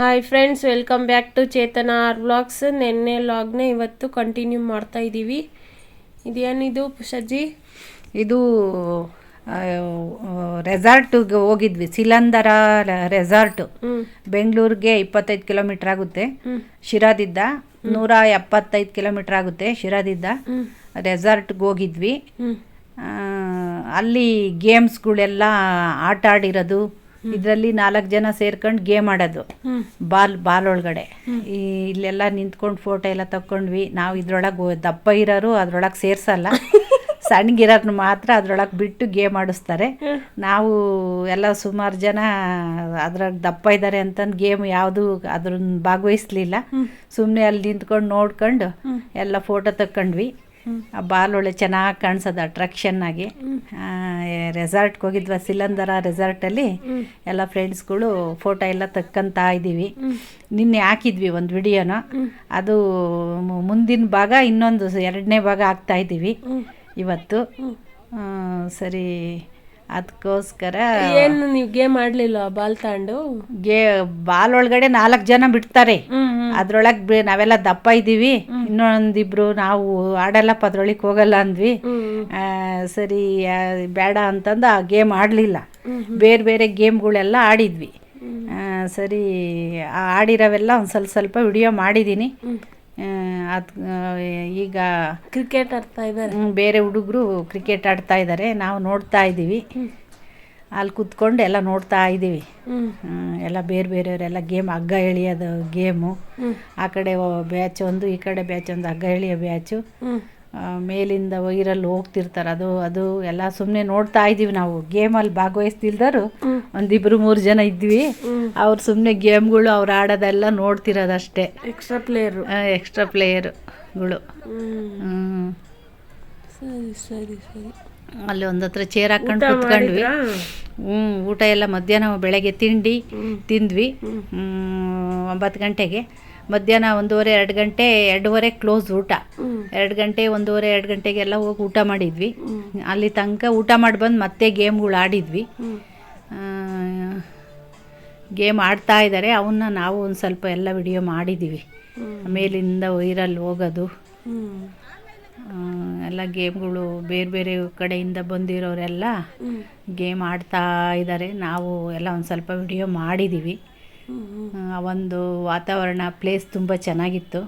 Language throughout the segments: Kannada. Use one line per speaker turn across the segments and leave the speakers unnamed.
Hi friends welcome back to Chetana R vlogs ನಿನ್ನೆ ಲಾಗ್ನೇ ಇವತ್ತು ಕಂಟಿನ್ಯೂ ಮಾಡ್ತಾ ಇದ್ದೀವಿ ಇದೇನಿದು ಸಜ್ಜಿ
ಇದು ರೆಸಾರ್ಟ್ಗೆ ಹೋಗಿದ್ವಿ. ಸಿಲಂದರ ರೆಸಾರ್ಟ್ ಬೆಂಗಳೂರಿಗೆ ಇಪ್ಪತ್ತೈದು ಕಿಲೋಮೀಟರ್ ಆಗುತ್ತೆ. ಶಿರಾದಿದ್ದ ನೂರ ಎಪ್ಪತ್ತೈದು ಕಿಲೋಮೀಟರ್ ಆಗುತ್ತೆ
ಶಿರಾದಿದ್ದ.
ರೆಸಾರ್ಟ್ಗೆ ಹೋಗಿದ್ವಿ. ಅಲ್ಲಿ ಗೇಮ್ಸ್ಗಳೆಲ್ಲ ಆಟ ಆಡಿರೋದು. ಇದರಲ್ಲಿ ನಾಲ್ಕು ಜನ ಸೇರ್ಕೊಂಡು ಗೇಮ್ ಆಡೋದು. ಬಾಲ್ ಬಾಲ್ ಒಳಗಡೆ. ಈ ಇಲ್ಲೆಲ್ಲ ನಿಂತ್ಕೊಂಡು ಫೋಟೋ ಎಲ್ಲ ತಕ್ಕೊಂಡ್ವಿ. ನಾವು ಇದ್ರೊಳಗೆ ದಪ್ಪ ಇರೋರು ಅದ್ರೊಳಗೆ ಸೇರ್ಸಲ್ಲ. ಸಣ್ಣಗಿರೋರ್ನ ಮಾತ್ರ ಅದ್ರೊಳಗೆ ಬಿಟ್ಟು ಗೇಮ್ ಆಡಿಸ್ತಾರೆ. ನಾವು ಎಲ್ಲ ಸುಮಾರು ಜನ ಅದ್ರಾಗ ದಪ್ಪ ಇದ್ದಾರೆ ಅಂತಂದು ಗೇಮ್ ಯಾವುದು ಅದ್ರ ಭಾಗವಹಿಸ್ಲಿಲ್ಲ. ಸುಮ್ಮನೆ ಅಲ್ಲಿ ನಿಂತ್ಕೊಂಡು ನೋಡ್ಕೊಂಡು ಎಲ್ಲ ಫೋಟೋ ತಕ್ಕೊಂಡ್ವಿ. ಆ ಬಾಲ್ ಒಳ್ಳೆ ಚೆನ್ನಾಗಿ ಕಾಣಿಸೋದು ಅಟ್ರಾಕ್ಷನ್ ಆಗಿ. ರೆಸಾರ್ಟ್ಗೆ ಹೋಗಿದ್ವ ಸಿಲಂದರ ರೆಸಾರ್ಟಲ್ಲಿ ಎಲ್ಲ ಫ್ರೆಂಡ್ಸ್ಗಳು ಫೋಟೋ ಎಲ್ಲ ತಕ್ಕಂತ ಇದ್ದೀವಿ. ನಿನ್ನೆ ಹಾಕಿದ್ವಿ ಒಂದು ವಿಡಿಯೋನ. ಅದು ಮುಂದಿನ ಭಾಗ ಇನ್ನೊಂದು ಎರಡನೇ ಭಾಗ ಹಾಕ್ತಾ ಇದ್ದೀವಿ. ಇವತ್ತು. ಸರಿ. ಅದಕ್ಕೋಸ್ಕರ
ಏನು ನೀವು ಗೇಮ್ ಆಡ್ಲಿಲ್ಲ ಬಾಲ್ ತಗೊಂಡು
ಗೇ ಬಾಲ್ ಒಳಗಡೆ ನಾಲ್ಕು ಜನ ಬಿಡ್ತಾರೆ. ಅದ್ರೊಳಗೆ ನಾವೆಲ್ಲ ದಪ್ಪ ಇದ್ದೀವಿ. ಇನ್ನೊಂದಿಬ್ರು ನಾವು ಆಡಲ್ಲಪ್ಪ ಅದ್ರೊಳಗೆ ಹೋಗಲ್ಲ ಅಂದ್ವಿ. ಆ, ಸರಿ ಬೇಡ ಅಂತಂದು ಆ ಗೇಮ್ ಆಡಲಿಲ್ಲ. ಬೇರೆ ಬೇರೆ ಗೇಮ್ಗಳೆಲ್ಲ ಆಡಿದ್ವಿ. ಸರಿ ಆಡಿರೋವೆಲ್ಲ ಒಂದು ಸ್ವಲ್ಪ ಸ್ವಲ್ಪ ವಿಡಿಯೋ ಮಾಡಿದ್ದೀನಿ ಅದು ಈಗ
ಕ್ರಿಕೆಟ್ ಆಡ್ತಾ ಇದ್ದಾರೆ.
ಬೇರೆ ಹುಡುಗರು ಕ್ರಿಕೆಟ್ ಆಡ್ತಾ ಇದ್ದಾರೆ. ನಾವು ನೋಡ್ತಾ ಇದ್ದೀವಿ. ಅಲ್ಲಿ ಕುತ್ಕೊಂಡು ಎಲ್ಲ ನೋಡ್ತಾ ಇದ್ದೀವಿ. ಎಲ್ಲ ಬೇರೆ ಬೇರೆಯವರೆಲ್ಲ ಗೇಮ್ ಹಗ್ಗ ಎಳಿಯೋದು ಗೇಮು. ಆ ಕಡೆ ಬ್ಯಾಚ್ ಒಂದು ಈ ಕಡೆ ಬ್ಯಾಚ್ ಒಂದು ಹಗ್ಗ ಎಳಿಯೋ ಬ್ಯಾಚು. ಮೇಲಿಂದ ವೈರಲ್ಲಿ ಹೋಗ್ತಿರ್ತಾರೆ. ಅದು ಅದು ಎಲ್ಲ ಸುಮ್ಮನೆ ನೋಡ್ತಾ ಇದ್ದೀವಿ ನಾವು. ಗೇಮಲ್ಲಿ ಭಾಗವಹಿಸ್ತಿಲ್ದರು ಒಂದಿಬ್ರು ಮೂರು ಜನ ಇದ್ವಿ. ಅವ್ರು ಸುಮ್ಮನೆ ಗೇಮ್ಗಳು ಅವ್ರು ಆಡೋದೆಲ್ಲ ನೋಡ್ತಿರೋದಷ್ಟೇ.
ಎಕ್ಸ್ಟ್ರಾ ಪ್ಲೇಯರು
ಎಕ್ಸ್ಟ್ರಾ ಪ್ಲೇಯರುಗಳು
ಹ್ಮ್. ಸರಿ ಸರಿ ಸರಿ.
ಅಲ್ಲಿ ಒಂದತ್ರ ಹತ್ರ ಚೇರ್ ಹಾಕೊಂಡು ಕುತ್ಕೊಂಡ್ವಿ. ಹ್ಞೂ ಊಟ ಎಲ್ಲ ಮಧ್ಯಾಹ್ನ ಬೆಳಗ್ಗೆ ತಿಂಡಿ ತಿಂದ್ವಿ. ಹ್ಮ್, ಒಂಬತ್ತು ಗಂಟೆಗೆ. ಮಧ್ಯಾಹ್ನ ಒಂದೂವರೆ ಎರಡು ಗಂಟೆ ಎರಡೂವರೆ ಕ್ಲೋಸ್ ಊಟ. ಎರಡು ಗಂಟೆ ಒಂದೂವರೆ ಎರಡು ಗಂಟೆಗೆಲ್ಲ ಹೋಗಿ ಊಟ ಮಾಡಿದ್ವಿ. ಅಲ್ಲಿ ತನಕ ಊಟ ಮಾಡಿ ಬಂದು ಮತ್ತೆ ಗೇಮ್ಗಳು ಆಡಿದ್ವಿ. ಗೇಮ್ ಆಡ್ತಾ ಇದ್ದಾರೆ ಅವನ್ನ ನಾವು ಒಂದು ಸ್ವಲ್ಪ ಎಲ್ಲ ವಿಡಿಯೋ ಮಾಡಿದ್ದೀವಿ ಮೇಲಿಂದ ವೈರಲ್ ಹೋಗೋದು. ಎಲ್ಲ ಗೇಮ್ಗಳು ಬೇರೆ ಬೇರೆ ಕಡೆಯಿಂದ ಬಂದಿರೋರೆಲ್ಲ ಗೇಮ್ ಆಡ್ತಾ ಇದ್ದಾರೆ ನಾವು ಎಲ್ಲ ಒಂದು ಸ್ವಲ್ಪ ವಿಡಿಯೋ ಮಾಡಿದ್ದೀವಿ ಒಂದು ವಾತಾವರಣ ಪ್ಲೇಸ್ ತುಂಬ ಚೆನ್ನಾಗಿತ್ತು.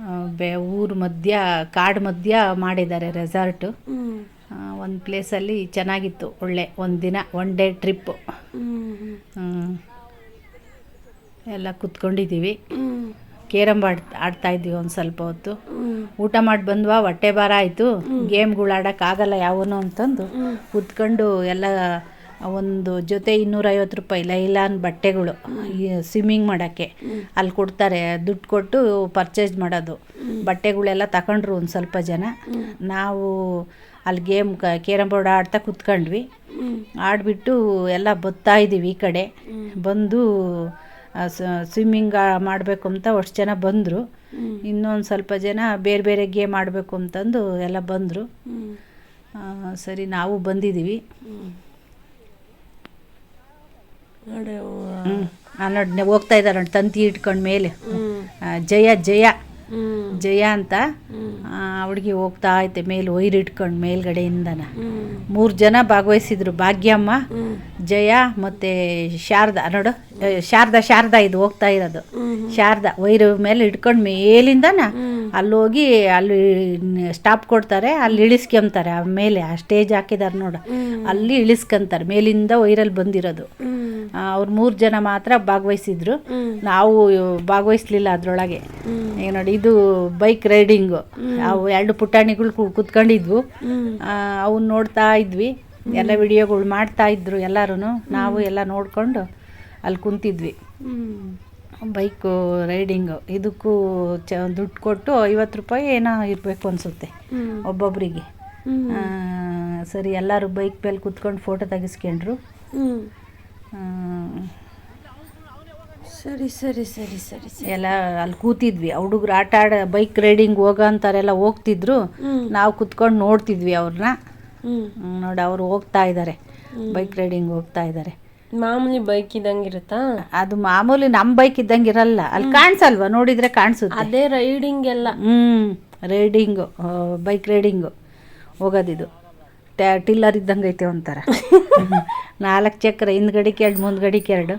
ಆ, ಬೆ ಊರು ಮಧ್ಯ ಕಾಡು ಮಧ್ಯ ಮಾಡಿದ್ದಾರೆ ರೆಸಾರ್ಟು ಒಂದು ಪ್ಲೇಸಲ್ಲಿ ಚೆನ್ನಾಗಿತ್ತು ಒಳ್ಳೆ ಒಂದು ದಿನ ಒನ್ ಡೇ ಟ್ರಿಪ್ಪು ಎಲ್ಲ ಕುತ್ಕೊಂಡಿದ್ದೀವಿ ಕೇರಮ್ ಆಡ್ ಆಡ್ತಾ ಇದ್ವಿ ಒಂದು ಸ್ವಲ್ಪ ಹೊತ್ತು. ಊಟ ಮಾಡಿ ಬಂದ್ವಾ ಹೊಟ್ಟೆ ಭಾರ ಆಯಿತು. ಗೇಮ್ಗಳು ಆಡೋಕ್ಕಾಗಲ್ಲ ಯಾವನು ಅಂತಂದು ಕುತ್ಕೊಂಡು ಎಲ್ಲ ಒಂದು ಜೊತೆ ಇನ್ನೂರೈವತ್ತು ರೂಪಾಯಿ ಲೈಲಾನ್ ಬಟ್ಟೆಗಳು ಸ್ವಿಮ್ಮಿಂಗ್ ಮಾಡೋಕ್ಕೆ. ಅಲ್ಲಿ ಕೊಡ್ತಾರೆ, ದುಡ್ಡು ಕೊಟ್ಟು ಪರ್ಚೇಸ್ ಮಾಡೋದು. ಬಟ್ಟೆಗಳೆಲ್ಲ ತಗೊಂಡ್ರು ಒಂದು ಸ್ವಲ್ಪ ಜನ. ನಾವು ಅಲ್ಲಿ ಗೇಮ್ ಕೇರಂ ಬೋರ್ಡ್ ಆಡ್ತಾ ಕುತ್ಕೊಂಡ್ವಿ. ಆಡಿಬಿಟ್ಟು ಎಲ್ಲ ಬತ್ತಾ ಇದ್ದೀವಿ ಈ ಕಡೆ. ಬಂದು ಸ್ವಿಮ್ಮಿಂಗ್ ಮಾಡಬೇಕು ಅಂತ ಅಷ್ಟು ಜನ ಬಂದರು. ಇನ್ನೊಂದು ಸ್ವಲ್ಪ ಜನ ಬೇರೆ ಬೇರೆ ಗೇಮ್ ಆಡಬೇಕು ಅಂತಂದು ಎಲ್ಲ ಬಂದರು. ಸರಿ, ನಾವು ಬಂದಿದ್ದೀವಿ.
ನೋಡಿ
ಹೋಗ್ತಾ ಇದ್ದಾರೆ ನೋಡಿ ತಂತಿ ಇಟ್ಕೊಂಡು ಮೇಲೆ. ಜಯ ಜಯ. ಜಯ ಅಂತ ಹುಡುಗಿ ಹೋಗ್ತಾ ಐತೆ ಮೇಲೆ ಒಯ್ರು ಇಟ್ಕೊಂಡು ಮೇಲ್ಗಡೆಯಿಂದನ. ಮೂರು ಜನ ಭಾಗವಹಿಸಿದ್ರು ಭಾಗ್ಯಮ್ಮ ಜಯ ಮತ್ತೆ ಶಾರದಾ ನೋಡು ಶಾರದಾ ಶಾರದಾ ಇದು ಹೋಗ್ತಾ ಇರೋದು. ಶಾರದಾ ವೈರ್ ಮೇಲೆ ಇಟ್ಕೊಂಡು ಮೇಲಿಂದನ ಅಲ್ಲಿ ಹೋಗಿ ಅಲ್ಲಿ ಸ್ಟಾಪ್ ಕೊಡ್ತಾರೆ ಅಲ್ಲಿ ಇಳಿಸ್ಕೊಂತಾರೆ ಆ ಮೇಲೆ ಆ ಸ್ಟೇಜ್ ಹಾಕಿದಾರೆ ನೋಡ. ಅಲ್ಲಿ ಇಳಿಸ್ಕೊಂತಾರೆ ಮೇಲಿಂದ ವೈರಲ್ ಬಂದಿರೋದು. ಅವ್ರು ಮೂರು ಜನ ಮಾತ್ರ ಭಾಗವಹಿಸಿದ್ರು. ನಾವು ಭಾಗವಹಿಸ್ಲಿಲ್ಲ ಅದರೊಳಗೆ. ಈಗ ನೋಡಿ ಇದು ಬೈಕ್ ರೈಡಿಂಗು. ಅವು ಎರಡು ಪುಟಾಣಿಗಳು ಕುತ್ಕೊಂಡಿದ್ವು. ಅವನ್ನ ನೋಡ್ತಾ ಇದ್ವಿ. ಎಲ್ಲ ವಿಡಿಯೋಗಳು ಮಾಡ್ತಾ ಇದ್ರು ಎಲ್ಲರೂ ನಾವು ಎಲ್ಲ ನೋಡಿಕೊಂಡು ಅಲ್ಲಿ ಕುಂತಿದ್ವಿ. ಬೈಕು ರೈಡಿಂಗು ಇದಕ್ಕೂ ಚ ದುಡ್ಡು ಕೊಟ್ಟು ಐವತ್ತು ರೂಪಾಯಿ ಏನೋ ಇರಬೇಕು ಅನಿಸುತ್ತೆ ಒಬ್ಬೊಬ್ಬರಿಗೆ ಸರಿ ಎಲ್ಲರೂ ಬೈಕ್ ಮೇಲೆ ಕುತ್ಕೊಂಡು ಫೋಟೋ ತೆಗೆಸ್ಕೊಂಡ್ರು.
ಸರಿ ಸರಿ ಸರಿ ಸರಿ
ಎಲ್ಲ ಅಲ್ಲಿ ಕೂತಿದ್ವಿ. ಹುಡುಗರು ಆಟ ಆಡ ಬೈಕ್ ರೈಡಿಂಗ್ ಹೋಗೋ ಅಂತಾರೆಲ್ಲ ಹೋಗ್ತಿದ್ರು ನಾವು ಕುತ್ಕೊಂಡು ನೋಡ್ತಿದ್ವಿ ಅವ್ರನ್ನ. ನೋಡಿ ಅವರು ಹೋಗ್ತಾ ಇದ್ದಾರೆ. ಬೈಕ್ ರೈಡಿಂಗ್ ಹೋಗ್ತಾ ಇದ್ದಾರೆ.
ಮಾಮೂಲಿ ಬೈಕ್ ಇದ್ದಂಗೆ ಇರುತ್ತಾ?
ಅದು ಮಾಮೂಲಿ ನಮ್ಮ ಬೈಕ್ ಇದ್ದಂಗೆ ಇರಲ್ಲ. ಅಲ್ಲಿ ಕಾಣಿಸಲ್ವಾ? ನೋಡಿದ್ರೆ ಕಾಣಿಸುತ್ತೆ.
ಅದೇ ರೈಡಿಂಗ್ ಎಲ್ಲ.
ಹ್ಞೂ ರೈಡಿಂಗು ಬೈಕ್ ರೈಡಿಂಗು ಹೋಗೋದಿದು ಟ್ಯಾ ಟಿಲ್ಲರ್ ಇದ್ದಂಗೆ ಐತೆ ಒಂಥರ. ನಾಲ್ಕು ಚಕ್ರ ಹಿಂದ್ಗಡಿಗೆ ಎರಡು ಮುಂದ್ಗಡಿಗೆ ಎರಡು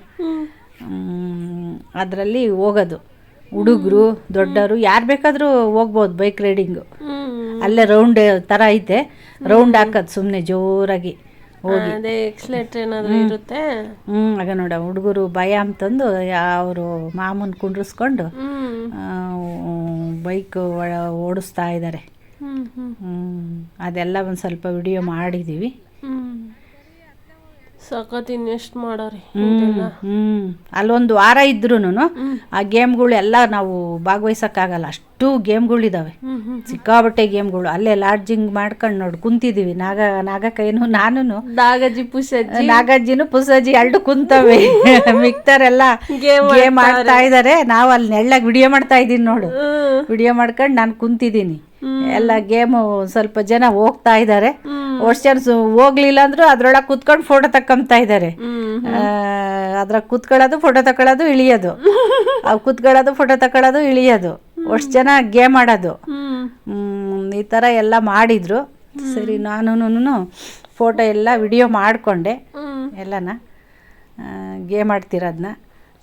ಅದರಲ್ಲಿ ಹೋಗೋದು. ಹುಡುಗರು ದೊಡ್ಡವರು ಯಾರು ಬೇಕಾದರೂ ಹೋಗ್ಬೋದು ಬೈಕ್ ರೈಡಿಂಗು ಅಲ್ಲೇ ರೌಂಡ್ ಥರ ಐತೆ. ರೌಂಡ್ ಹಾಕೋದು ಸುಮ್ಮನೆ ಜೋರಾಗಿ.
ಅದೇ ಎಕ್ಸ್ಲೇಟರ್ ಏನಾದರೂ ಇರುತ್ತೆ?
ಹ್ಞೂ ಆಗ ನೋಡ ಹುಡುಗರು ಭಯ ಅಂತಂದು ಅವರು ಮಾಮೂನ್ ಕುಂಡ್ರಿಸ್ಕೊಂಡು ಬೈಕ್ ಓಡಿಸ್ತಾ ಇದ್ದಾರೆ. ಅದೆಲ್ಲ ಒಂದು ಸ್ವಲ್ಪ ವಿಡಿಯೋ ಮಾಡಿದ್ದೀವಿ
ಹ್ಮ್ ಸಖತ್ ಇನ್ವೆಸ್ಟ್ ಮಾಡೋರಿ
ಹ್ಮ್ ಅಲ್ಲೊಂದು ವಾರ ಇದ್ರೂ ಆ ಗೇಮ್ಗಳೆಲ್ಲ ನಾವು ಭಾಗವಹಿಸೋಕ್ಕಾಗಲ್ಲ. ಅಷ್ಟು ಗೇಮ್ಗಳಿದಾವೆ. ಸಿಕ್ಕಾಬಟ್ಟೆ ಗೇಮ್ಗಳು. ಅಲ್ಲೇ ಲಾಡ್ಜಿಂಗ್ ಮಾಡ್ಕೊಂಡು ನೋಡಿ ಕುಂತಿದೀವಿ. ನಾಗ ನಾಗಕೈನು ನಾನು
ನಾಗಜ್ಜಿ ಪುಸಜ್ಜಿ.
ನಾಗಜ್ಜಿನು ಪುಸಜ್ಜಿ ಎರಡು ಕುಂತವೆ. ಮಿಕ್ತಾರೆಲ್ಲ ಗೇಮ್ ಆಡ್ತಾ ಇದ್ದಾರೆ ನಾವು ಅಲ್ಲಿ ನೆಳ್ಳಾಗ ವಿಡಿಯೋ ಮಾಡ್ತಾ ಇದೀನಿ ನೋಡು. ವಿಡಿಯೋ ಮಾಡ್ಕೊಂಡು ನಾನು ಕುಂತಿದ್ದೀನಿ ಎಲ್ಲ ಗೇಮು ಸ್ವಲ್ಪ ಜನ ಹೋಗ್ತಾ ಇದ್ದಾರೆ ಅಷ್ಟು ಜನ ಹೋಗ್ಲಿಲ್ಲ ಅಂದ್ರೂ ಅದ್ರೊಳಗೆ ಕುತ್ಕೊಂಡು ಫೋಟೋ ತಕ್ಕೊಂತಾ ಇದ್ದಾರೆ
ಅದ್ರ
ಅದ್ರಾಗ ಕುತ್ಕೊಳ್ಳೋದು ಫೋಟೋ ತಕೊಳ್ಳೋದು ಇಳಿಯೋದು. ಅವು ಕುತ್ಕೊಳ್ಳೋದು ಫೋಟೋ ತಕೊಳ್ಳೋದು ಇಳಿಯೋದು. ಅಷ್ಟು ಜನ ಗೇಮ್ ಆಡೋದು. ಈ ಥರ ಎಲ್ಲ ಮಾಡಿದ್ರು. ಸರಿ ನಾನು ಫೋಟೋ ಎಲ್ಲ ವಿಡಿಯೋ ಮಾಡಿಕೊಂಡೆ. ಎಲ್ಲನ ಗೇಮ್ ಆಡ್ತಿರೋದನ್ನ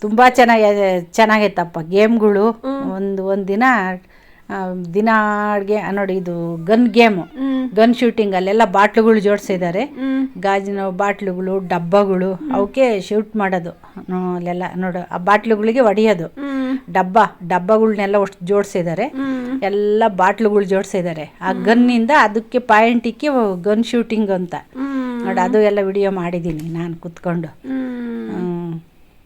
ತುಂಬ ಚೆನ್ನಾಗಿ ಚೆನ್ನಾಗೈತಪ್ಪ. ಗೇಮ್ಗಳು ಒಂದು ಒಂದು ದಿನ ದಿನ ಅಡ್ಗೆ ನೋಡಿ ಇದು ಗನ್ ಗೇಮು ಗನ್ ಶೂಟಿಂಗ್ ಅಲ್ಲೆಲ್ಲ ಬಾಟ್ಲುಗಳು ಜೋಡಿಸಿದ್ದಾರೆ. ಗಾಜಿನ ಬಾಟ್ಲುಗಳು ಡಬ್ಬಗಳು ಅವಕ್ಕೆ ಶೂಟ್ ಮಾಡೋದು. ಅಲ್ಲೆಲ್ಲ ನೋಡು ಆ ಬಾಟ್ಲುಗಳಿಗೆ ಹೊಡೆಯೋದು ಡಬ್ಬ ಡಬ್ಬಗಳನ್ನೆಲ್ಲ ಅಷ್ಟು ಜೋಡಿಸಿದ್ದಾರೆ. ಎಲ್ಲ ಬಾಟ್ಲುಗಳು ಜೋಡಿಸಿದ್ದಾರೆ. ಆ ಗನ್ನಿಂದ ಅದಕ್ಕೆ ಪಾಯಿಂಟ್ ಇಕ್ಕಿ ಗನ್ ಶೂಟಿಂಗ್ ಅಂತ. ನೋಡು ಅದು ಎಲ್ಲ ವಿಡಿಯೋ ಮಾಡಿದ್ದೀನಿ ನಾನು ಕುತ್ಕೊಂಡು.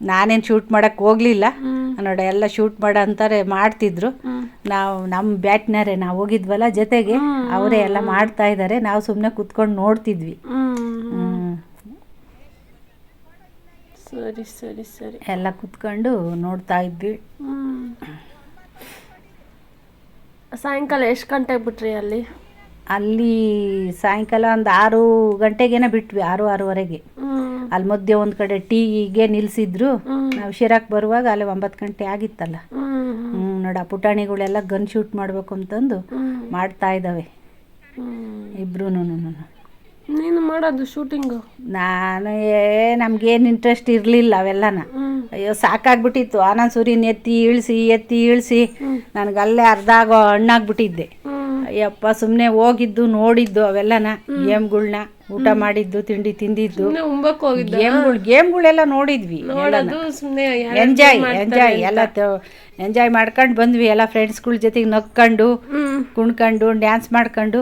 ನಾನೇನು ಶೂಟ್ ಮಾಡಕ್ಕೆ ಹೋಗಲಿಲ್ಲ. ನೋಡಿ ಎಲ್ಲ ಶೂಟ್ ಮಾಡ ಅಂತಾರೆ ಮಾಡ್ತಿದ್ರು. ನಾವು ನಮ್ಮ ಬ್ಯಾಟ್ನರೆ ನಾವು ಹೋಗಿದ್ವಲ್ಲ ಜೊತೆಗೆ ಅವರೇ ಎಲ್ಲ ಮಾಡ್ತಾ ಇದ್ದಾರೆ ನಾವು ಸುಮ್ಮನೆ ಕುತ್ಕೊಂಡು ನೋಡ್ತಿದ್ವಿ.
ಸರಿ ಸರಿ ಸರಿ.
ಎಲ್ಲ ಕುತ್ಕೊಂಡು ನೋಡ್ತಾ ಇದ್ವಿ.
ಸಾಯಂಕಾಲ ಎಷ್ಟು ಗಂಟೆಗೆ ಬಿಟ್ರಿ ಅಲ್ಲಿ?
ಅಲ್ಲಿ ಸಾಯಂಕಾಲ ಒಂದು ಆರು ಗಂಟೆಗೇನೆ ಬಿಟ್ವಿ ಆರು ಆರೂವರೆಗೆ. ಅಲ್ಲಿ ಮಧ್ಯೆ ಒಂದ್ ಕಡೆ ಟೀಗೆ ನಿಲ್ಸಿದ್ರು ನಾವು ಶಿರಾಕ್ ಬರುವಾಗ ಅಲ್ಲಿ ಒಂಬತ್ತು ಗಂಟೆ ಆಗಿತ್ತಲ್ಲ.
ಹ್ಮ್
ಹ್ಞೂ ನೋಡ ಪುಟಾಣಿಗಳೆಲ್ಲ ಗನ್ ಶೂಟ್ ಮಾಡಬೇಕು ಅಂತಂದು ಮಾಡ್ತಾ ಇದ್ದಾವೆ ಇಬ್ರು
ನೀನು ಮಾಡೋದು ಶೂಟಿಂಗು
ನಾನು ಏ ನಮ್ಗೇನು ಇಂಟ್ರೆಸ್ಟ್ ಇರಲಿಲ್ಲ ಅವೆಲ್ಲನ. ಅಯ್ಯೋ ಸಾಕಾಗ್ಬಿಟ್ಟಿತ್ತು. ಆನಂದ್ ಸೂರಿನ ಎತ್ತಿ ಇಳಿಸಿ ಎತ್ತಿ ಇಳಿಸಿ ನನಗೆ ಅಲ್ಲೇ ಅರ್ಧ ಆಗೋ ಹಣ್ಣಾಗ್ಬಿಟ್ಟಿದ್ದೆ. ಅಯ್ಯಪ್ಪ ಸುಮ್ಮನೆ ಹೋಗಿದ್ದು ನೋಡಿದ್ದು ಅವೆಲ್ಲನ ಗೇಮ್ಗಳ್ನ ಊಟ ಮಾಡಿದ್ದು ತಿಂಡಿ ತಿಂದಿದ್ದು.
ಸುಮ್ಮನೆ ಉಂಬಕ್ ಹೋಗಿದ್ದ?
ಗೇಮ್ಗಳು ಗೇಮ್ಗಳೆಲ್ಲ ನೋಡಿದ್ವಿ
ಸುಮ್ಮನೆ
ಎಂಜಾಯ್ ಎಂಜಾಯ್ ಎಲ್ಲ ಎಂಜಾಯ್ ಮಾಡ್ಕೊಂಡು ಬಂದ್ವಿ. ಎಲ್ಲ ಫ್ರೆಂಡ್ಸ್ಗಳ ಜೊತೆಗೆ ನಕ್ಕೊಂಡು ಕುಣ್ಕೊಂಡು ಡ್ಯಾನ್ಸ್ ಮಾಡ್ಕೊಂಡು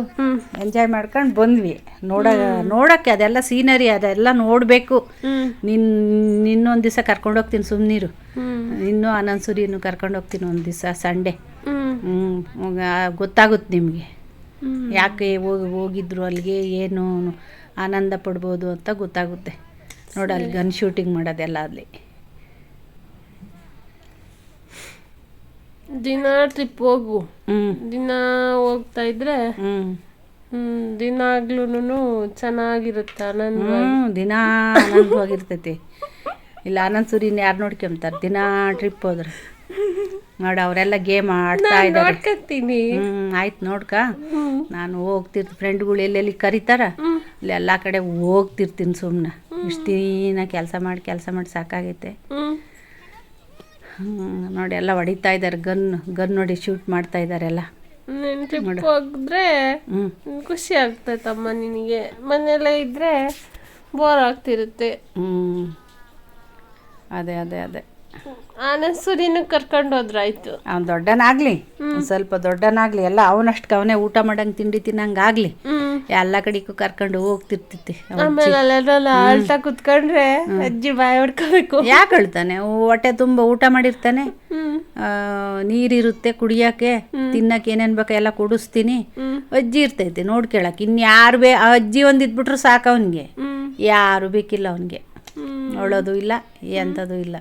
ಎಂಜಾಯ್ ಮಾಡ್ಕೊಂಡು ಬಂದ್ವಿ. ನೋಡ ನೋಡಕ್ಕೆ ಅದೆಲ್ಲ ಸೀನರಿ ಅದೆಲ್ಲ ನೋಡಬೇಕು.
ನಿನ್
ನಿನ್ನ ನಿನ್ನೊಂದು ದಿವಸ ಕರ್ಕೊಂಡು ಹೋಗ್ತೀನಿ ಸುಮ್ಮನೀರು ಇನ್ನೂ ಆನಂದ್ ಸೂರಿಯನ್ನು ಕರ್ಕೊಂಡು ಹೋಗ್ತೀನಿ ಒಂದು ದಿವಸ ಸಂಡೇ. ಗೊತ್ತಾಗುತ್ತೆ ನಿಮಗೆ.
ಹ್ಮ್.
ಯಾಕೆ ಹೋಗಿ ಹೋಗಿದ್ರು ಅಲ್ಲಿಗೆ ಏನು ಆನಂದ ಪಡ್ಬೋದು ಅಂತ ಗೊತ್ತಾಗುತ್ತೆ. ನೋಡಿ ಅಲ್ಲಿ ಗನ್ ಶೂಟಿಂಗ್ ಮಾಡೋದೆಲ್ಲ ಅಲ್ಲಿ.
ದಿನ ಟ್ರಿಪ್ ಹೋಗು.
ಹ್ಮ್.
ದಿನ ಹೋಗ್ತಾ ಇದ್ರೆ
ಹ್ಞೂ
ಹ್ಮ್ ದಿನ ಆಗ್ಲೂನು ಚೆನ್ನಾಗಿರುತ್ತೆ ಆನಂದ
ದಿನ ಆನಂದವಾಗಿರ್ತೈತಿ. ಇಲ್ಲ ಆನಂದ್ ಸೂರಿನ ಯಾರು ನೋಡ್ಕೊಂತಾರೆ? ದಿನ ಟ್ರಿಪ್ ಹೋದ್ರೆ. ನೋಡಿ ಅವರೆಲ್ಲ ಗೇಮ್ ಆಡ್ತಾ ಇದ್ದಾರೆ.
ನೋಡ್ಕತ್ತೀನಿ.
ಹ್ಞೂ ಆಯ್ತು ನೋಡ್ಕ. ನಾನು ಹೋಗ್ತಿರ್ತೀನಿ ಫ್ರೆಂಡ್ಗಳು ಎಲ್ಲೆಲ್ಲಿ ಕರೀತಾರ? ಇಲ್ಲಿ ಎಲ್ಲ ಕಡೆ ಹೋಗ್ತಿರ್ತೀನಿ ಸುಮ್ಮನೆ ಇಷ್ಟು ದಿನ ಕೆಲಸ ಮಾಡಿ ಕೆಲಸ ಮಾಡಿ ಸಾಕಾಗೈತೆ.
ಹ್ಮ್.
ಹ್ಮ್, ನೋಡಿ ಎಲ್ಲ ಹೊಡಿತಾ ಇದ್ದಾರೆ ಗನ್ ಗನ್ ನೋಡಿ ಶೂಟ್ ಮಾಡ್ತಾ ಇದ್ದಾರೆ ಎಲ್ಲ.
ನೀನ್ ಟ್ರಿಪ್ ಹೋಗಿದ್ರೆ
ಹ್ಞೂ
ಖುಷಿ ಆಗ್ತೈತಮ್ಮ ನಿನಗೆ. ಮನೆಯಲ್ಲೇ ಇದ್ರೆ ಬೋರ್ ಆಗ್ತಿರುತ್ತೆ.
ಹ್ಞೂ ಅದೇ ಅದೇ ಅದೇ.
ಆನಂದ್ ಸುರಿನೂ ಕರ್ಕೊಂಡು ಹೋದ್ರಾಯ್ತು
ಅವ್ನು ದೊಡ್ಡನಾಗ್ಲಿ ಒಂದು ಸ್ವಲ್ಪ ದೊಡ್ಡನಾಗ್ಲಿ ಎಲ್ಲ ಅವನಷ್ಟು ಅವನೇ ಊಟ ಮಾಡಂಗ್ ತಿಂಡಿ ತಿನ್ನಂಗ್ ಆಗ್ಲಿ ಎಲ್ಲ ಕಡೆಗೂ ಕರ್ಕೊಂಡು ಹೋಗ್ತಿರ್ತೈತಿ
ಆಮೇಲೆ ಅಲ್ಲೆಲ್ಲ ಕುತ್ಕೊಂಡ್ರೆ ಅಜ್ಜಿ ಬಾಯ್ ಹೊಡ್ಕೋಬೇಕು.
ಯಾಕೆ ಹೇಳ್ತಾನೆ ಹೊಟ್ಟೆ ತುಂಬಾ ಊಟ ಮಾಡಿರ್ತಾನೆ. ನೀರಿರುತ್ತೆ ಕುಡಿಯಕ್ಕೆ ತಿನ್ನಕ್ಕೆ ಏನೇನ್ ಬೇಕೋ ಎಲ್ಲ ಕುಡಿಸ್ತೀನಿ. ಅಜ್ಜಿ ಇರ್ತೈತೆ ನೋಡ್ಕೊಳಕ್ ಇನ್ಯಾರು ಬೇ ಆ ಅಜ್ಜಿ ಒಂದ್ ಇದ್ಬಿಟ್ರು ಸಾಕು ಅವನಿಗೆ. ಯಾರು ಬೇಕಿಲ್ಲ ಅವನಿಗೆ. ನೋಡೋದು ಇಲ್ಲ ಎಂಥದ್ದು ಇಲ್ಲ.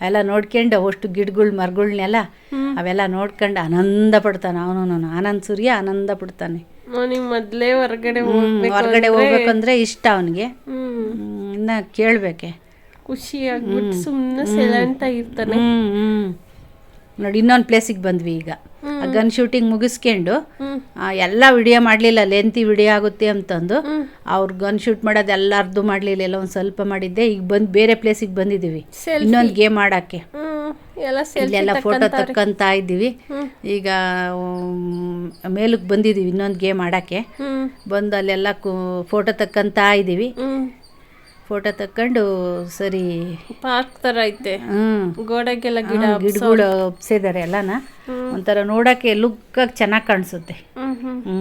ಎಲ್ಲ ನೋಡ್ಕೊಂಡು ಅವಷ್ಟು ಗಿಡಗಳು ಮರಗಳನ್ನೆಲ್ಲ ಅವೆಲ್ಲ ನೋಡ್ಕೊಂಡು ಆನಂದ ಪಡ್ತಾನೆ ಅವನು ಆನಂದ್ ಸೂರ್ಯ ಆನಂದ ಪಡ್ತಾನೆ.
ಮೊದಲೇ ಹೊರಗಡೆ
ಹೊರ್ಗಡೆ ಹೋಗ್ಬೇಕಂದ್ರೆ ಇಷ್ಟ ಅವನಿಗೆ. ಇನ್ನ ಕೇಳ್ಬೇಕೆ.
ಖುಷಿಯಾಗ್ಬಿಟ್ಟು ಸುಮ್ಮನೆ ಸೈಲೆಂಟ್
ಇರ್ತಾನೆ ನೋಡಿ ಇನ್ನೊಂದು ಪ್ಲೇಸಿಗೆ ಬಂದ್ವಿ ಈಗ. ಗನ್ ಶೂಟಿಂಗ್ ಮುಗಿಸ್ಕೊಂಡು ಎಲ್ಲ ವಿಡಿಯೋ ಮಾಡಲಿಲ್ಲ ಲೆಂತಿ ವಿಡಿಯೋ ಆಗುತ್ತೆ ಅಂತಂದು. ಅವ್ರು ಗನ್ ಶೂಟ್ ಮಾಡೋದು ಎಲ್ಲ ಅರ್ಧ ಮಾಡಲಿಲ್ಲ ಎಲ್ಲ ಒಂದು ಸ್ವಲ್ಪ ಮಾಡಿದ್ದೆ. ಈಗ ಬಂದು ಬೇರೆ ಪ್ಲೇಸಿಗೆ ಬಂದಿದ್ದೀವಿ. ಇನ್ನೊಂದು ಗೇಮ್ ಆಡೋಕ್ಕೆ ಇಲ್ಲೆಲ್ಲ ಫೋಟೋ ತಕ್ಕಂತ ಇದ್ದೀವಿ. ಈಗ ಮೇಲಕ್ಕೆ ಬಂದಿದ್ದೀವಿ ಇನ್ನೊಂದು ಗೇಮ್ ಆಡೋಕ್ಕೆ ಬಂದು ಅಲ್ಲೆಲ್ಲ ಫೋಟೋ ತಕ್ಕಂತ ಇದ್ದೀವಿ. ಫೋಟೋ ತಕ್ಕೊಂಡು ಸರಿ.
ಪಾರ್ಕ್ ತರ ಐತೆ.
ಹ್ಞೂ
ಗೋಡೆಗೆಲ್ಲ ಗಿಡ
ಗಿಡಗಳು ಒಪ್ಸಿದ್ದಾರೆ ಎಲ್ಲಾನ? ಒಂಥರ ನೋಡೋಕ್ಕೆ ಲುಕ್ಕಾಗಿ ಚೆನ್ನಾಗಿ ಕಾಣಿಸುತ್ತೆ.
ಹ್ಮ್ ಲುಕ್
ಹ್ಞೂ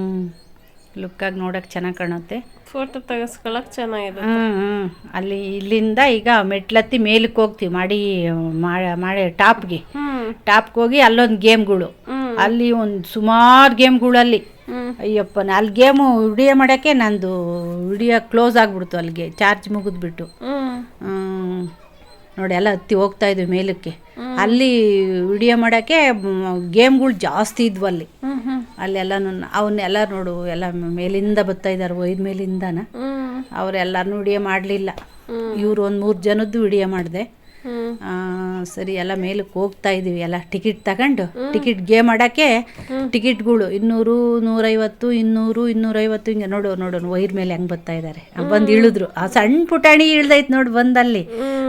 ಲುಕ್ಕಾಗಿ ನೋಡೋಕೆ ಚೆನ್ನಾಗಿ ಕಾಣುತ್ತೆ.
ಫೋಟೋ ತೆಗೆಸ್ಕೊಳಕ್ ಚೆನ್ನಾಗಿದೆ
ಹ್ಞೂ ಹ್ಞೂ ಅಲ್ಲಿ ಇಲ್ಲಿಂದ ಈಗ ಮೆಟ್ಲತ್ತಿ ಮೇಲಕ್ಕೆ ಹೋಗ್ತೀವಿ ಮಾಡಿ ಮಾಡಿ ಟಾಪ್ಗೆ ಟಾಪ್ಗೆ ಹೋಗಿ ಅಲ್ಲೊಂದು ಗೇಮ್ಗಳು ಅಲ್ಲಿ ಒಂದು ಸುಮಾರು
ಗೇಮ್ಗಳಲ್ಲಿ
ಅಯ್ಯಪ್ಪ ಅಲ್ಲಿ ಗೇಮು ವಿಡಿಯೋ ಮಾಡೋಕ್ಕೆ ನಂದು ವಿಡಿಯೋ ಕ್ಲೋಸ್ ಆಗಿಬಿಡ್ತು ಅಲ್ಲಿಗೆ ಚಾರ್ಜ್ ಮುಗಿದ್ಬಿಟ್ಟು. ನೋಡಿ ಎಲ್ಲ ಹತ್ತಿ ಹೋಗ್ತಾ ಇದ್ವಿ ಮೇಲಕ್ಕೆ. ಅಲ್ಲಿ ವಿಡಿಯೋ ಮಾಡೋಕ್ಕೆ ಗೇಮ್ಗಳು ಜಾಸ್ತಿ ಇದ್ವು ಅಲ್ಲಿ. ಅಲ್ಲೆಲ್ಲನೂ ಅವನ್ನೆಲ್ಲ ನೋಡು ಎಲ್ಲ ಮೇಲಿಂದ ಬರ್ತಾ ಇದ್ದಾರೆ ಒಯ್ದ ಮೇಲಿಂದನ.
ಹ್ಮ್.
ವಿಡಿಯೋ ಮಾಡಲಿಲ್ಲ. ಇವ್ರು ಒಂದು ಮೂರು ಜನದ್ದು ವಿಡಿಯೋ ಮಾಡಿದೆ. ಸರಿ ಎಲ್ಲ ಮೇಲಕ್ಕೆ ಹೋಗ್ತಾ ಇದೀವಿ. ಎಲ್ಲ ಟಿಕೆಟ್ ತಗೊಂಡು ಟಿಕೆಟ್ ಗೇಮ್ ಆಡೋಕ್ಕೆ ಟಿಕೆಟ್ಗಳು ಇನ್ನೂರು ನೂರೈವತ್ತು ಇನ್ನೂರು ಇನ್ನೂರೈವತ್ತು ಹಿಂಗೆ ನೋಡು ನೋಡು ವೈರ್ ಮೇಲೆ ಹೆಂಗೆ ಬರ್ತಾ ಇದ್ದಾರೆ ಬಂದು ಇಳಿದ್ರು. ಆ ಸಣ್ಣ ಪುಟಾಣಿ ಇಳ್ದೈತೆ ನೋಡಿ ಬಂದಲ್ಲಿ.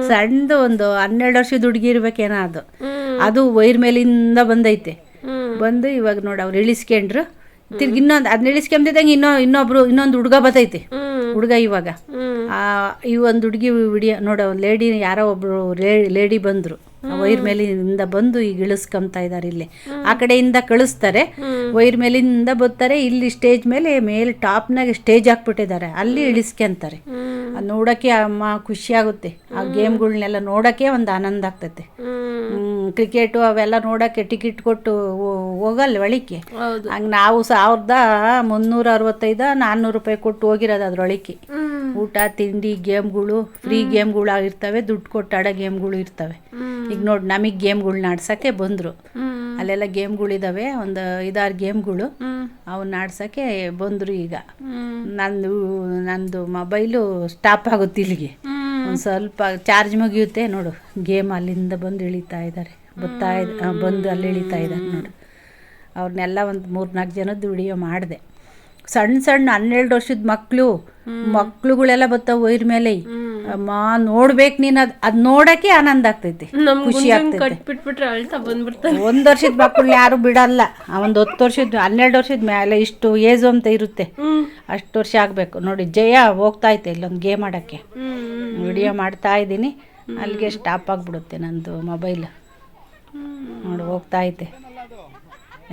ಸಣ್ಣದು ಒಂದು ಹನ್ನೆರಡು ವರ್ಷದ ಹುಡುಗಿ ಇರ್ಬೇಕೇನೋ ಅದು. ಅದು ವೈರ್ ಮೇಲಿಂದ ಬಂದೈತೆ. ಬಂದು ಇವಾಗ ನೋಡಿ ಅವ್ರು ಇಳಿಸ್ಕೊಂಡ್ರು. ತಿರ್ಗಿ ಇನ್ನೊಂದು ಅದನ್ನ ಇಳಿಸ್ಕೊಂಬಿದ್ದಂಗೆ ಇನ್ನೊ ಇನ್ನೊಬ್ರು ಇನ್ನೊಂದು ಹುಡುಗ
ಬರ್ತೈತಿ.
ಹುಡುಗ ಇವಾಗ. ಆ ಈ ಒಂದು ಹುಡುಗಿ ವಿಡಿಯೋ ನೋಡ ಲೇಡಿ ಯಾರೋ ಒಬ್ರು ಲೇಡಿ ಬಂದ್ರು. ವೈರ್ ಮೇಲಿಂದ ಬಂದು ಈಗ ಇಳಿಸ್ಕೊಂತಾ ಇದ್ದಾರೆ ಇಲ್ಲಿ. ಆ ಕಡೆಯಿಂದ ಕಳಿಸ್ತಾರೆ. ವೈರ್ ಮೇಲಿಂದ ಬರ್ತಾರೆ. ಇಲ್ಲಿ ಸ್ಟೇಜ್ ಮೇಲೆ ಮೇಲೆ ಟಾಪ್ನಾಗ ಸ್ಟೇಜ್ ಹಾಕ್ಬಿಟ್ಟಿದ್ದಾರೆ. ಅಲ್ಲಿ ಇಳಿಸ್ಕೊಂತಾರೆ ಅದು ನೋಡೋಕ್ಕೆ ಅಮ್ಮ ಖುಷಿ ಆಗುತ್ತೆ. ಆ ಗೇಮ್ಗಳನ್ನೆಲ್ಲ ನೋಡೋಕ್ಕೆ ಒಂದು ಆನಂದ ಆಗ್ತೈತೆ.
ಹ್ಮ್.
ಕ್ರಿಕೆಟು ಅವೆಲ್ಲ ನೋಡೋಕ್ಕೆ ಟಿಕೆಟ್ ಕೊಟ್ಟು ಹೋಗಲ್ಲ ಒಳಿಕೆ. ಹಂಗೆ ನಾವು ಸಾವಿರದ ಮುನ್ನೂರ ಅರವತ್ತೈದ ನಾನ್ನೂರು ರೂಪಾಯಿ ಕೊಟ್ಟು ಹೋಗಿರೋದು ಅದ್ರ
ಒಳಿಕೆ.
ಊಟ ತಿಂಡಿ ಗೇಮ್ಗಳು ಫ್ರೀ ಗೇಮ್ಗಳು ಆಗಿರ್ತವೆ ದುಡ್ಡು ಕೊಟ್ಟು ಆಡೋ ಗೇಮ್ಗಳು ಇರ್ತವೆ. ಈಗ ನೋಡಿ ನಮಗ್ ಗೇಮ್ಗಳ್ನ ಆಡ್ಸೋಕ್ಕೆ ಬಂದರು. ಅಲ್ಲೆಲ್ಲ ಗೇಮ್ಗಳಿದ್ದಾವೆ ಒಂದು ಐದಾರು ಗೇಮ್ಗಳು. ಅವನ್ನ ಆಡ್ಸೋಕ್ಕೆ ಬಂದರು ಈಗ. ನಂದು ನಂದು ಮೊಬೈಲು ಸ್ಟಾಪ್ ಆಗುತ್ತೆ ಇಲ್ಲಿಗೆ. ಒಂದು ಸ್ವಲ್ಪ ಚಾರ್ಜ್ ಮುಗಿಯುತ್ತೆ ನೋಡು. ಗೇಮ್ ಅಲ್ಲಿಂದ ಬಂದು ಇಳಿತಾ ಇದ್ದಾರೆ ಬರ್ತಾ ಬಂದು ಅಲ್ಲಿ ಇಳಿತಾ ಇದ್ದಾರೆ ನೋಡು. ಅವ್ರನ್ನೆಲ್ಲ ಒಂದು ಮೂರು ನಾಲ್ಕು ಜನದ್ದು ವಿಡಿಯೋ ಮಾಡಿದೆ. ಸಣ್ಣ ಸಣ್ಣ ಹನ್ನೆರಡು ವರ್ಷದ ಮಕ್ಕಳು ಮಕ್ಳುಗಳೆಲ್ಲ ಬರ್ತಾವೆ ವೈರ್ ಮೇಲೆ. ಅಮ್ಮ ನೋಡ್ಬೇಕು ನೀನು ಅದ್ ಅದು ನೋಡಕ್ಕೆ ಆನಂದ ಆಗ್ತೈತಿ. ಖುಷಿ ಆಗ್ತೈತಿ. ಒಂದು ವರ್ಷದ ಮಕ್ಕಳನ್ನ ಯಾರು ಬಿಡಲ್ಲ. ಒಂದು ಹತ್ತು ವರ್ಷದ ಹನ್ನೆರಡು ವರ್ಷದ ಮೇಲೆ ಇಷ್ಟು ಏಜು ಅಂತ ಇರುತ್ತೆ. ಅಷ್ಟು ವರ್ಷ ಆಗ್ಬೇಕು. ನೋಡಿ ಜಯ ಹೋಗ್ತಾ ಐತೆ ಇಲ್ಲೊಂದು ಗೇಮ್ ಆಡಕ್ಕೆ. ವಿಡಿಯೋ ಮಾಡ್ತಾ ಇದ್ದೀನಿ. ಅಲ್ಲಿಗೆ ಸ್ಟಾಪ್ ಆಗ್ಬಿಡುತ್ತೆ ನಂದು ಮೊಬೈಲ್. ನೋಡಿ ಹೋಗ್ತಾ ಐತೆ.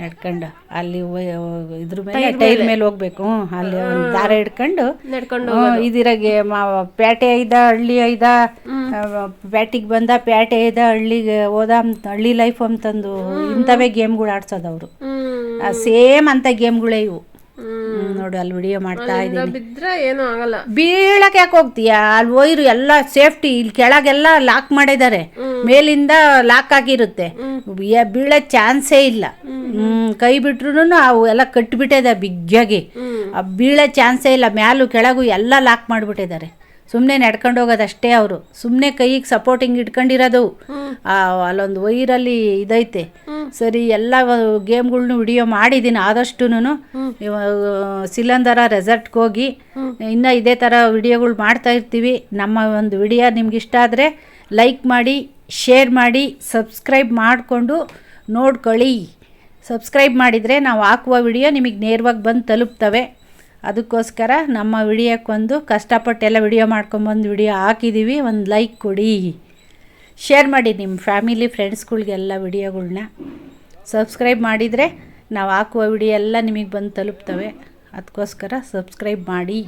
ನಡ್ಕೊಂಡು ಅಲ್ಲಿ ಇದ್ರ ಮೇಲೆ ಟೈರ್ ಮೇಲೆ. ಹೋಗ್ಬೇಕು. ಅಲ್ಲಿ ಒಂದು ದಾರ ಹಿಡ್ಕೊಂಡು
ನಡ್ಕೊಂಡು
ಇದಿರಾಗೆ ಪೇಟೆ ಐದ ಹಳ್ಳಿ ಐದ ಪೇಟೆಗೆ ಬಂದ ಪ್ಯಾಟೆ ಐದ ಹಳ್ಳಿಗೆ ಹೋದ ಅಂತ ಹಳ್ಳಿ ಲೈಫ್ ಅಂತಂದು ಇಂಥವೇ ಗೇಮ್ಗಳು ಆಡ್ಸೋದು ಅವರು. ಸೇಮ್ ಅಂತ ಗೇಮ್ಗಳೇ ಇವು. ನೋಡು ಅಲ್ಲಿ ವಿಡಿಯೋ ಮಾಡ್ತಾ ಇದ್ದೀನಿ.
ಬಿದ್ರೆ ಏನೂ ಆಗಲ್ಲ.
ಬೀಳಕ್ಕೆ ಯಾಕೆ ಹೋಗ್ತೀಯಾ? ಅಲ್ಲಿ ಒಯ್ರು ಎಲ್ಲ ಸೇಫ್ಟಿ ಇಲ್ಲಿ ಕೆಳಗೆಲ್ಲ ಲಾಕ್ ಮಾಡಿದ್ದಾರೆ. ಮೇಲಿಂದ ಲಾಕ್ ಆಗಿರುತ್ತೆ. ಬೀಳ ಚಾನ್ಸೇ ಇಲ್ಲ. ಹ್ಮ್, ಕೈ ಬಿಟ್ರು ಅವು ಎಲ್ಲ ಕಟ್ಬಿಟ್ಟಿದೆ ಬಿಗ್ಗಾಗಿ ಬೀಳೋ ಚಾನ್ಸೇ ಇಲ್ಲ. ಮ್ಯಾಲು ಕೆಳಗು ಎಲ್ಲ ಲಾಕ್ ಮಾಡಿಬಿಟ್ಟಿದ್ದಾರೆ. ಸುಮ್ಮನೆ ನಡ್ಕೊಂಡು ಹೋಗೋದಷ್ಟೇ ಅವರು. ಸುಮ್ಮನೆ ಕೈಗೆ ಸಪೋರ್ಟಿಂಗ್ ಇಟ್ಕೊಂಡಿರೋದು. ಆ, ಅಲ್ಲೊಂದು ವೈರಲ್ಲಿ ಇದೈತೆ. ಸರಿ ಎಲ್ಲ ಗೇಮ್ಗಳ್ನು ವಿಡಿಯೋ ಮಾಡಿದ್ದೀನಿ ಆದಷ್ಟು ಸಿಲಂದರ ರೆಸಾರ್ಟ್ಗೆ ಹೋಗಿ ಇನ್ನೂ ಇದೇ ಥರ ವಿಡಿಯೋಗಳು ಮಾಡ್ತಾ ಇರ್ತೀವಿ. ನಮ್ಮ ಒಂದು ವಿಡಿಯೋ ನಿಮ್ಗೆ ಇಷ್ಟ ಆದರೆ ಲೈಕ್ ಮಾಡಿ ಶೇರ್ ಮಾಡಿ ಸಬ್ಸ್ಕ್ರೈಬ್ ಮಾಡಿಕೊಂಡು ನೋಡ್ಕೊಳ್ಳಿ. ಸಬ್ಸ್ಕ್ರೈಬ್ ಮಾಡಿದರೆ ನಾವು ಹಾಕುವ ವಿಡಿಯೋ ನಿಮಗೆ ನೇರವಾಗಿ ಬಂದು ತಲುಪ್ತವೆ. ಅದಕ್ಕೋಸ್ಕರ ನಮ್ಮ ವಿಡಿಯೋಕ್ಕೊಂದು ಕಷ್ಟಪಟ್ಟೆಲ್ಲ ವಿಡಿಯೋ ಮಾಡ್ಕೊಂಬಂದು ವಿಡಿಯೋ ಹಾಕಿದ್ದೀವಿ ಒಂದು ಲೈಕ್ ಕೊಡಿ. ಶೇರ್ ಮಾಡಿ ನಿಮ್ಮ ಫ್ಯಾಮಿಲಿ ಫ್ರೆಂಡ್ಸ್ಗಳಿಗೆಲ್ಲ ವಿಡಿಯೋಗಳ್ನ. ಸಬ್ಸ್ಕ್ರೈಬ್ ಮಾಡಿದರೆ ನಾವು ಹಾಕುವ ವಿಡಿಯೋ ಎಲ್ಲ ನಿಮಗೆ ಬಂದು ತಲುಪ್ತವೆ. ಅದಕ್ಕೋಸ್ಕರ ಸಬ್ಸ್ಕ್ರೈಬ್ ಮಾಡಿ.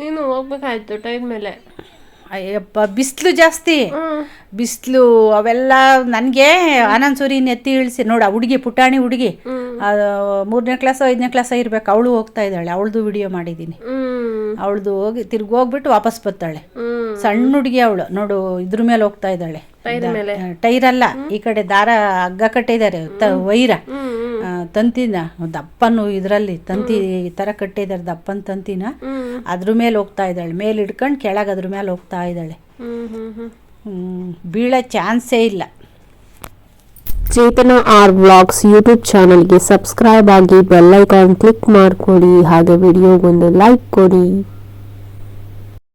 ನೀನು ಹೋಗ್ಬೇಕಾಯ್ತು ಟೈಮ್ ಮೇಲೆ.
ಅಯ್ಯಪ್ಪ ಬಿಸಿಲು ಜಾಸ್ತಿ. ಬಿಸಿಲು ಅವೆಲ್ಲ ನನಗೆ ಆನಂದ್ ಸೂರಿ ನೆತ್ತಿ ಇಳಿಸಿ ನೋಡು ಹುಡುಗಿ ಪುಟಾಣಿ ಹುಡುಗಿ. ಮೂರನೇ ಕ್ಲಾಸ್ ಐದನೇ ಕ್ಲಾಸ್ ಇರ್ಬೇಕು. ಅವಳು ಹೋಗ್ತಾ ಇದ್ದಾಳೆ. ಅವಳದು ವಿಡಿಯೋ ಮಾಡಿದ್ದೀನಿ. ಅವಳದು ಹೋಗಿ ತಿರ್ಗಿ ಹೋಗ್ಬಿಟ್ಟು ವಾಪಸ್ ಬರ್ತಾಳೆ. ಸಣ್ಣ ಹುಡುಗಿ ಅವಳು. ನೋಡು ಇದ್ರ ಮೇಲೆ ಹೋಗ್ತಾ ಇದ್ದಾಳೆ.
ಟೈರ್
ಅಲ್ಲ ಈ ಕಡೆ ದಾರ ಹಗ್ಗ ಕಟ್ಟಿದ್ದಾರೆ ವೈರ. ತಂತಿನ ದಪ್ಪನು ಇದರಲ್ಲಿ ತಂತಿ ಈ ತರ ಕಟ್ಟಿದ್ದಾರೆ ದಪ್ಪನ ತಂತಿನ. ಅದ್ರ ಮೇಲೆ ಹೋಗ್ತಾ ಇದ್ದಾಳೆ ಮೇಲೆ ಹಿಡ್ಕೊಂಡು ಕೆಳಗೆ ಅದ್ರ ಮೇಲೆ ಹೋಗ್ತಾ ಇದ್ದಾಳೆ. ಬೀಳೋ ಚಾನ್ಸೇ ಇಲ್ಲ.
ಚೇತನ ಆರ್ ವ್ಲಾಗ್ಸ್ ಯೂಟ್ಯೂಬ್ ಚಾನಲ್ಗೆ ಸಬ್ಸ್ಕ್ರೈಬ್ ಆಗಿ ಬೆಲ್ ಐಕಾನ್ ಕ್ಲಿಕ್ ಮಾಡ್ಕೊಡಿ ಹಾಗೆ ವಿಡಿಯೋಗೊಂದು ಲೈಕ್ ಕೊಡಿ.